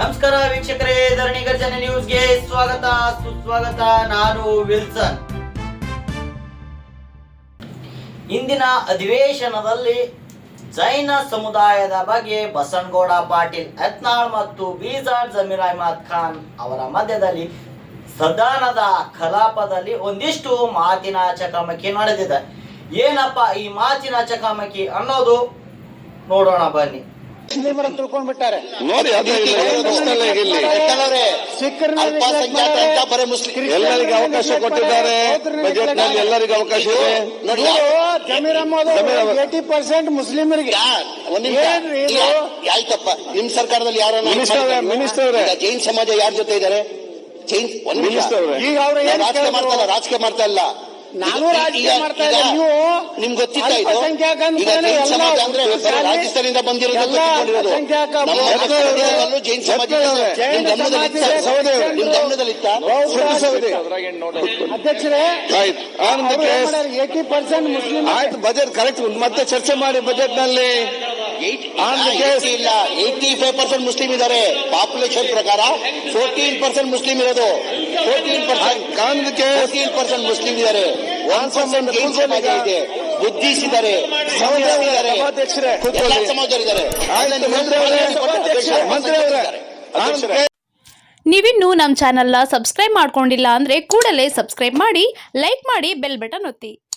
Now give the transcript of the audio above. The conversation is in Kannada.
ನಮಸ್ಕಾರ ವೀಕ್ಷಕರೇ, ಧರಣಿ ಗರ್ಜನೆ ನ್ಯೂಸ್ಗೆ ಸ್ವಾಗತ, ಸುಸ್ವಾಗತ, ನಾನು ವಿಲ್ಸನ್. ಇಂದಿನ ಅಧಿವೇಶನದಲ್ಲಿ ಜೈನ ಸಮುದಾಯದ ಬಗ್ಗೆ ಬಸನಗೌಡ, ಪಾಟೀಲ್ ಯತ್ನಾಳ್ ಮತ್ತು ಬೀಜಾರ್ ಜಮೀರ್ ಅಹಮದ್ ಖಾನ್ ಅವರ ಮಧ್ಯದಲ್ಲಿ ಸದನದ ಕಲಾಪದಲ್ಲಿ ಒಂದಿಷ್ಟು ಮಾತಿನ ಚಕಮಕಿ ನಡೆದಿದೆ. ಏನಪ್ಪ ಈ ಮಾತಿನ ಚಕಮಕಿ ಅನ್ನೋದು? ನೋಡೋಣ ಬನ್ನಿ. ತಿಳ್ಕೊಂಡ್ಬಿಟ್ಟಾರೆ. ನೋಡಿ ಅದೇ ಇಲ್ಲ ಅಲ್ಪಸಂಖ್ಯಾತ ಅಂತ ಬರೀ ಮುಸ್ಲಿಂ ಎಲ್ಲರಿಗೆ ಅವಕಾಶ ಕೊಟ್ಟಿದ್ದಾರೆ. ಬಜೆಟ್ನಲ್ಲಿ ಎಲ್ಲರಿಗೂ ಅವಕಾಶ ಇದೆ. ನೋಡಿ ಏಟಿ ಪರ್ಸೆಂಟ್ ಮುಸ್ಲಿಮರಿಗೆ. ಆಯ್ತಪ್ಪ ನಿಮ್ ಸರ್ಕಾರದಲ್ಲಿ ಯಾರು ಮಿನಿಸ್ಟರ್ ಜೈನ್ ಸಮಾಜ ಯಾರ ಜೊತೆ ಇದ್ದಾರೆ? ಜೈನ್. ಈಗ ರಾಜಕೀಯ? ಮಾಡ್ತಾ ಇಲ್ಲ ರಾಜಕೀಯ ಮಾಡ್ತಾ ಇಲ್ಲ. ನಾನು ರಾಜಕೀಯ ಮಾಡ್ತಾ ಇದ್ದೆ ನೀವು ನಿಮ್ಗೆ ಗೊತ್ತಿತ್ತ ಇದು? ಅಲ್ಪಸಂಖ್ಯಾತ ಈಗ ಜೈನ್ ಸಮಾಜ ಅಂದ್ರೆ ಬರೀ ರಾಜಸ್ಥಾನದಿಂದ ಬಂದಿರೋದು ನಮ್ಮ ಜೈನ್ ಸಮಾಜ ಇದೆ. ನಿಮ್. ಸಹೋದರಿ ಆಯ್ತು. ಆನಂದಕ್ಕೆ ಏಟಿ ಪರ್ಸೆಂಟ್ ಮುಸ್ಲಿಂ ಆಯ್ತು ಬಜೆಟ್ ಕರೆಕ್ಟ್. ಮತ್ತೆ ಚರ್ಚೆ ಮಾಡಿ ಬಜೆಟ್ನಲ್ಲಿ ಇಲ್ಲ, case- 80 ಇಲ್ಲ ಏಯ್ಟಿ ಫೈವ್ ಪರ್ಸೆಂಟ್ ಮುಸ್ಲಿಂ ಇದ್ದಾರೆ. ಪಾಪ್ಯುಲೇಷನ್ ಪ್ರಕಾರ ಫೋರ್ಟೀನ್ ಪರ್ಸೆಂಟ್ ಮುಸ್ಲಿಂ ಇರೋದು. Fourteen percent fourteen percent Muslim ಇದ್ದಾರೆ. One percent. ಇದೆ. ಬುದ್ಧಿಸ್ ಇದ್ದಾರೆ. ಸಮಾಜ ನೀವಿನ್ನೂ ನಮ್ಮ ಚಾನೆಲ್ನ ಸಬ್ಸ್ಕ್ರೈಬ್ ಮಾಡ್ಕೊಂಡಿಲ್ಲ ಅಂದ್ರೆ ಕೂಡಲೇ ಸಬ್ಸ್ಕ್ರೈಬ್ ಮಾಡಿ ಲೈಕ್ ಮಾಡಿ ಬೆಲ್ ಬಟನ್ ಒತ್ತಿ.